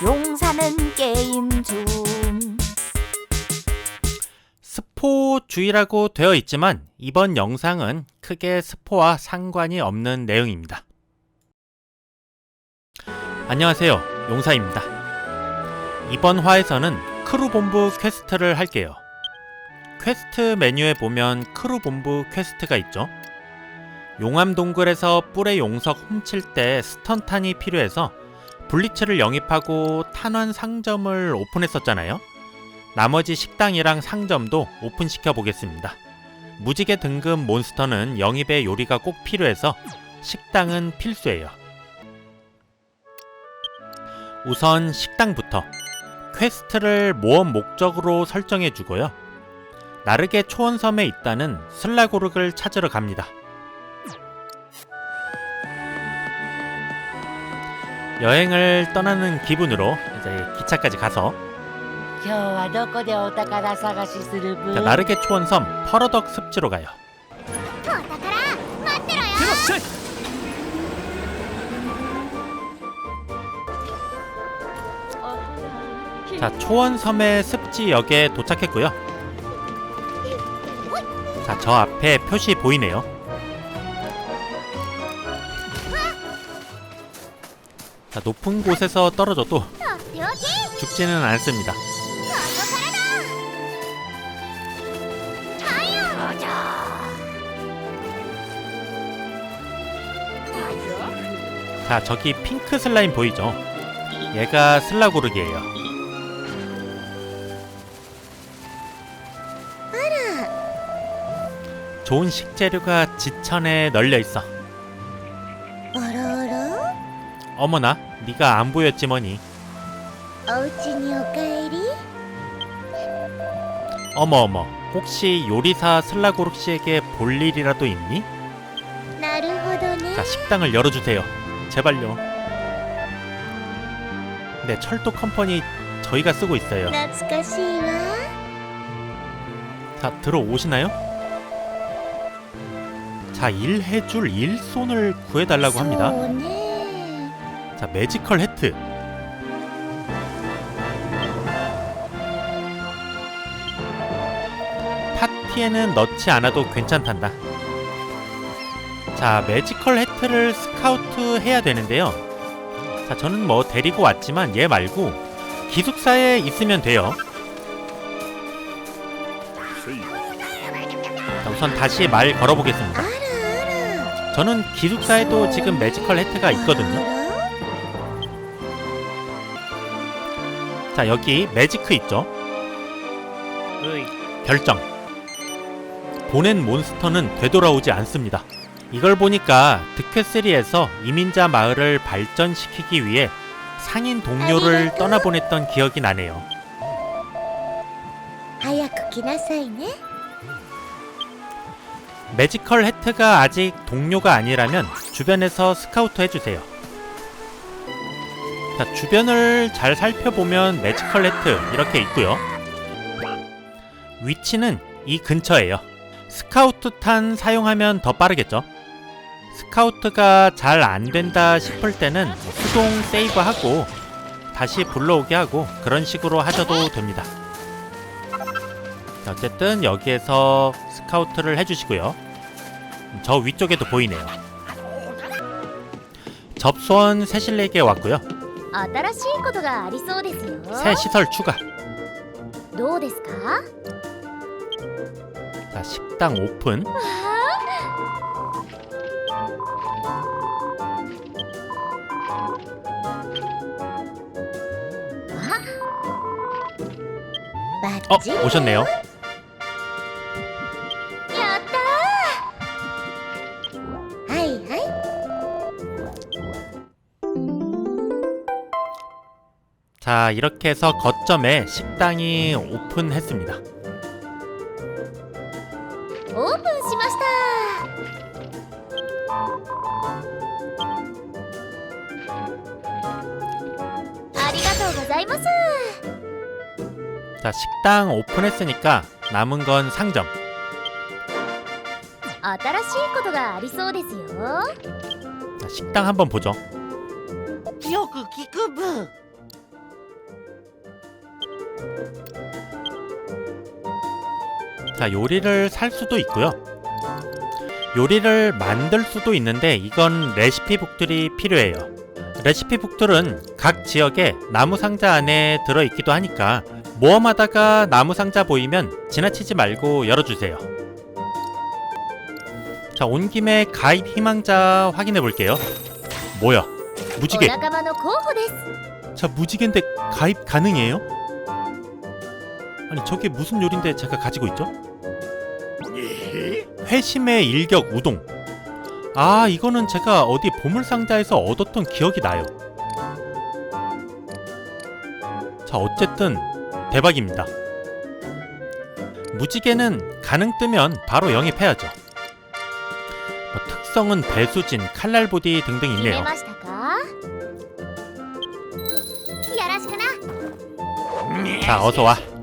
용사는 게임 중 스포 주의라고 되어 있지만 이번 영상은 크게 스포와 상관이 없는 내용입니다. 안녕하세요. 용사입니다. 이번 화에서는 크루본부 퀘스트를 할게요. 퀘스트 메뉴에 보면 크루본부 퀘스트가 있죠. 용암 동굴에서 뿔의 용석 훔칠 때 스턴탄이 필요해서 블리츠를 영입하고 탄환 상점을 오픈했었잖아요. 나머지 식당이랑 상점도 오픈시켜 보겠습니다. 무지개 등급 몬스터는 영입의 요리가 꼭 필요해서 식당은 필수예요. 우선 식당부터 퀘스트를 모험 목적으로 설정해 주고요. 나르게 초원섬에 있다는 슬라고르를 찾으러 갑니다. 여행을 떠나는 기분으로 이제 기차까지 가서 今日はどこでお宝探しするブ 자, 나르게 초원섬 퍼러덕 습지로 가요. お宝待ってろよ 자, 초원섬의 습지역에 도착했고요. 자, 저 앞에 표시 보이네요. 자, 높은 곳에서 떨어져도 죽지는 않습니다. 자, 저기 핑크 슬라임 보이죠? 얘가 슬라고르기예요. 좋은 식재료가 지천에 널려 있어. 어머나, 네가 안 보였지 뭐니. 어우진이 오까에리? 어머 어머, 혹시 요리사 슬라고룩 씨에게 볼 일이라도 있니? 나루호도네. 자, 식당을 열어주세요. 제발요. 네, 철도 컴퍼니 저희가 쓰고 있어요. 나츠카시와. 자, 들어오시나요? 자, 일해줄 일손을 구해달라고 합니다. 소네. 자 매지컬 해트. 파티에는 넣지 않아도 괜찮단다. 자 매지컬 해트를 스카우트 해야 되는데요. 자 저는 뭐 데리고 왔지만 얘 말고 기숙사에 있으면 돼요. 자 우선 다시 말 걸어보겠습니다. 저는 기숙사에도 지금 매지컬 해트가 있거든요. 자, 여기 매지크 있죠? 결정. 보낸 몬스터는 되돌아오지 않습니다. 이걸 보니까 득회3에서 이민자 마을을 발전시키기 위해 상인 동료를 떠나보냈던 기억이 나네요. 早く来なさいね 매지컬 해트가 아직 동료가 아니라면 주변에서 스카우트 해주세요. 자, 주변을 잘 살펴보면 매지컬 해트 이렇게 있고요. 위치는 이 근처예요. 스카우트 탄 사용하면 더 빠르겠죠? 스카우트가 잘 안 된다 싶을 때는 수동 세이브하고 다시 불러오게 하고 그런 식으로 하셔도 됩니다. 자, 어쨌든 여기에서 스카우트를 해주시고요. 저 위쪽에도 보이네요. 접수원 새실내에게 왔고요. 新しいことがありそうですよ 새 시설 추가. どうですか 자, 식당 오픈. 어, バッチリ 오셨네요. 자, 이렇게 해서 거점에 식당이 오픈했습니다. オープンしましたありがとうございます 자, 식당 오픈했으니까 남은 건 상점. 新しいことがありそうですよ 자, 식당 한번 보죠. よく聞くブー 자, 요리를 살 수도 있고요. 요리를 만들 수도 있는데 이건 레시피북들이 필요해요. 레시피북들은 각 지역의 나무 상자 안에 들어있기도 하니까 모험하다가 나무 상자 보이면 지나치지 말고 열어주세요. 자, 온 김에 가입 희망자 확인해 볼게요. 뭐야? 무지개. 자, 무지개인데 가입 가능해요? 아니 저게 무슨 요리인데 제가 가지고 있죠? 예? 회심의 일격 우동. 아 이거는 제가 어디 보물상자에서 얻었던 기억이 나요. 자 어쨌든 대박입니다. 무지개는 가능 뜨면 바로 영입해야죠. 뭐, 특성은 배수진, 칼날보디 등등 있네요. 자 어서와.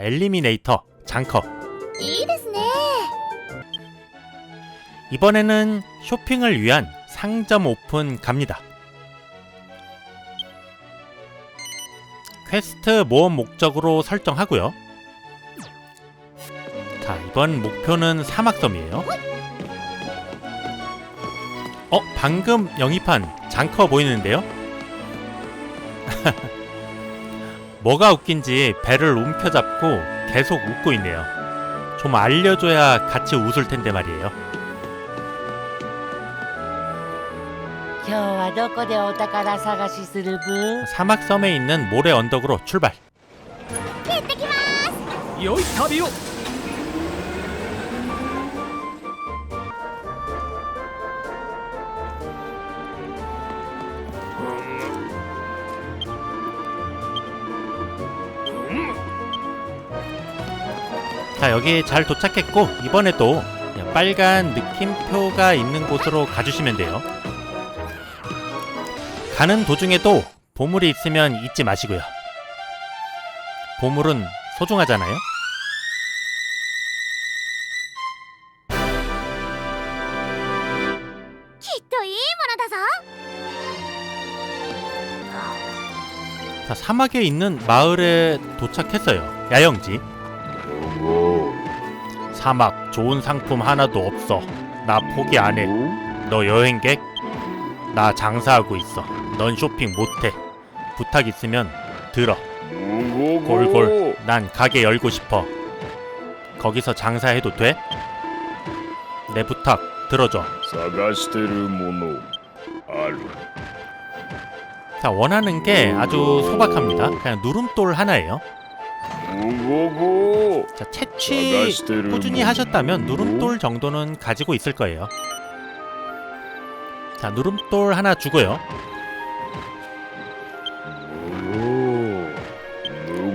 엘리미네이터 장커. いいですね 이번에는 쇼핑을 위한 상점 오픈 갑니다. 퀘스트 모험 목적으로 설정하고요. 자, 이번 목표는 사막섬이에요. 어, 방금 영입한 장커 보이는데요? 뭐가 웃긴지 배를 움켜잡고 계속 웃고 있네요. 좀 알려줘야 같이 웃을 텐데 말이에요. 今日はどこでお宝探しするブー 사막섬에 있는 모래 언덕으로 출발. 良い旅を 여기 잘 도착했고 이번에도 빨간 느낌표가 있는 곳으로 가주시면 돼요. 가는 도중에도 보물이 있으면 잊지 마시고요. 보물은 소중하잖아요. 자, 사막에 있는 마을에 도착했어요. 야영지. 사막 좋은 상품 하나도 없어. 나 포기 안 해. 너 여행객? 나 장사하고 있어. 넌 쇼핑 못해. 부탁 있으면 들어. 골골. 난 가게 열고 싶어. 거기서 장사해도 돼? 내 부탁 들어줘. 探してるものある 자, 원하는 게 아주 소박합니다. 그냥 누름돌 하나예요. ゴゴ 자, 채취 探してるもの 꾸준히 하셨다면 누름돌 정도는 가지고 있을 거예요. 자, 누름돌 하나 주고요.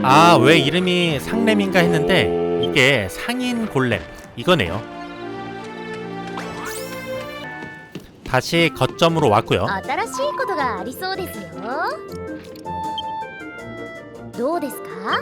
아, 왜 이름이 상렘인가 했는데 이게 상인 골렘 이거네요. 다시 거점으로 왔고요. 新しいことがありそうですよどうですか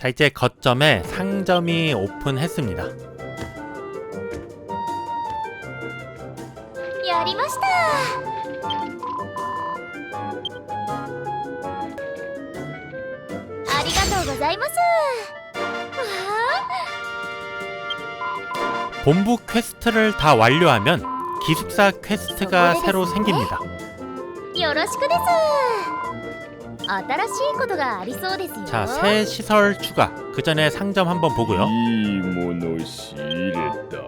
자 이제 거점에 상점이 오픈했습니다. 열리마시다. 아리가토고자이마스. 본부 퀘스트를 다 완료하면 기숙사 퀘스트가 새로 생깁니다. 요로시쿠데스. 新しいことがありそうですよ 자, 새 시설 추가. 그 전에 상점 한번 보고요. いいもの仕入れた。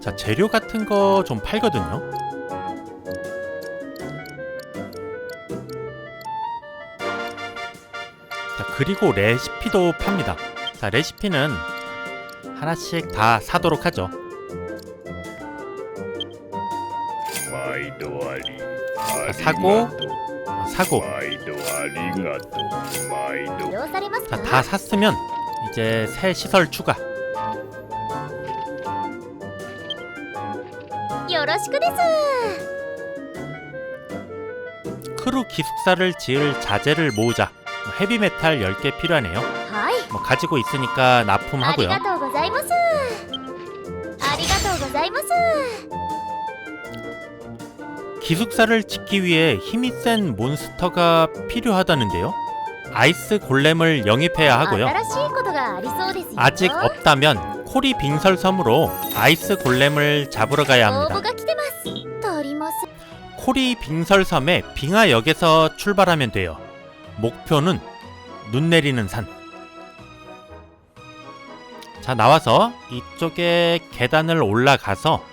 자, 재료 같은 거 좀 팔거든요. 자, 그리고 레시피도 팝니다. 자, 레시피는 하나씩 다 사도록 하죠. 毎度あり。ありがとう 사고 사고. 자, 다 샀으면 이제 새 시설 추가. 크루 기숙사를 지을 자재를 모으자. 뭐 헤비메탈 10개 필요하네요. 뭐 가지고 있으니까 납품하고요. 기숙사를 짓기 위해 힘이 센 몬스터가 필요하다는데요. 아이스 골렘을 영입해야 하고요. 아직 없다면 코리 빙설섬으로 아이스 골렘을 잡으러 가야 합니다. 코리 빙설섬의 빙하역에서 출발하면 돼요. 목표는 눈 내리는 산. 자, 나와서 이쪽에 계단을 올라가서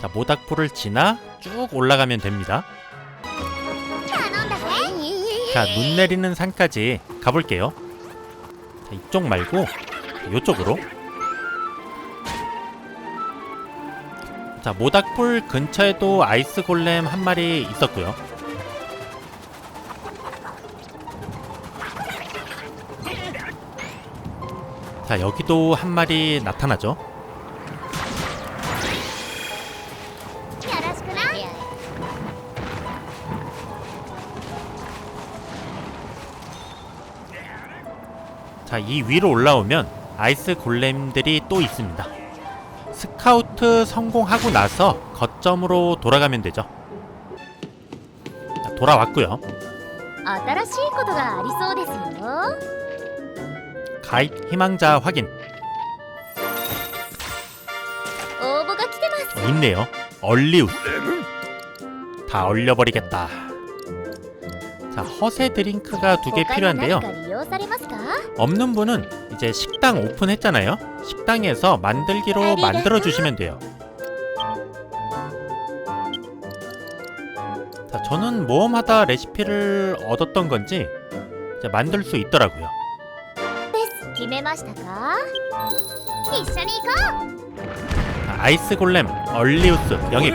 자, 모닥불을 지나 쭉 올라가면 됩니다. 자, 눈 내리는 산까지 가볼게요. 이쪽 말고 이쪽으로. 자, 모닥불 근처에도 아이스 골렘 한 마리 있었고요. 자, 여기도 한 마리 나타나죠. 자, 이 위로 올라오면 아이스 골렘들이 또 있습니다. 스카우트 성공하고 나서 거점으로 돌아가면 되죠. 자, 돌아왔고요. 新しいことがありそうですよ 가입 희망자 확인. 応募が来てます 어, 있네요. 얼리우스. 다 얼려버리겠다. 자, 허세 드링크가 두 개 他に 필요한데요. 何か利用されますか 없는 분은 이제 식당 오픈했잖아요. 식당에서 만들기로 만들어 주시면 돼요. 자, 저는 모험하다 레시피를 얻었던 건지 이제 만들 수 있더라고요. 자, 아이스 골렘 얼리우스 영입.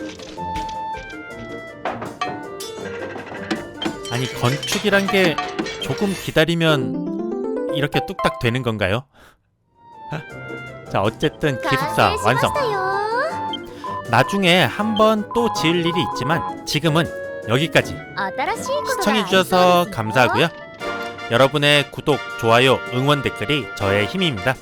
아니 건축이란 게 조금 기다리면 이렇게 뚝딱 되는 건가요? 자 어쨌든 기숙사 완성. 나중에 한 번 또 지을 일이 있지만 지금은 여기까지. 시청해주셔서 감사하고요. 여러분의 구독, 좋아요, 응원 댓글이 저의 힘입니다.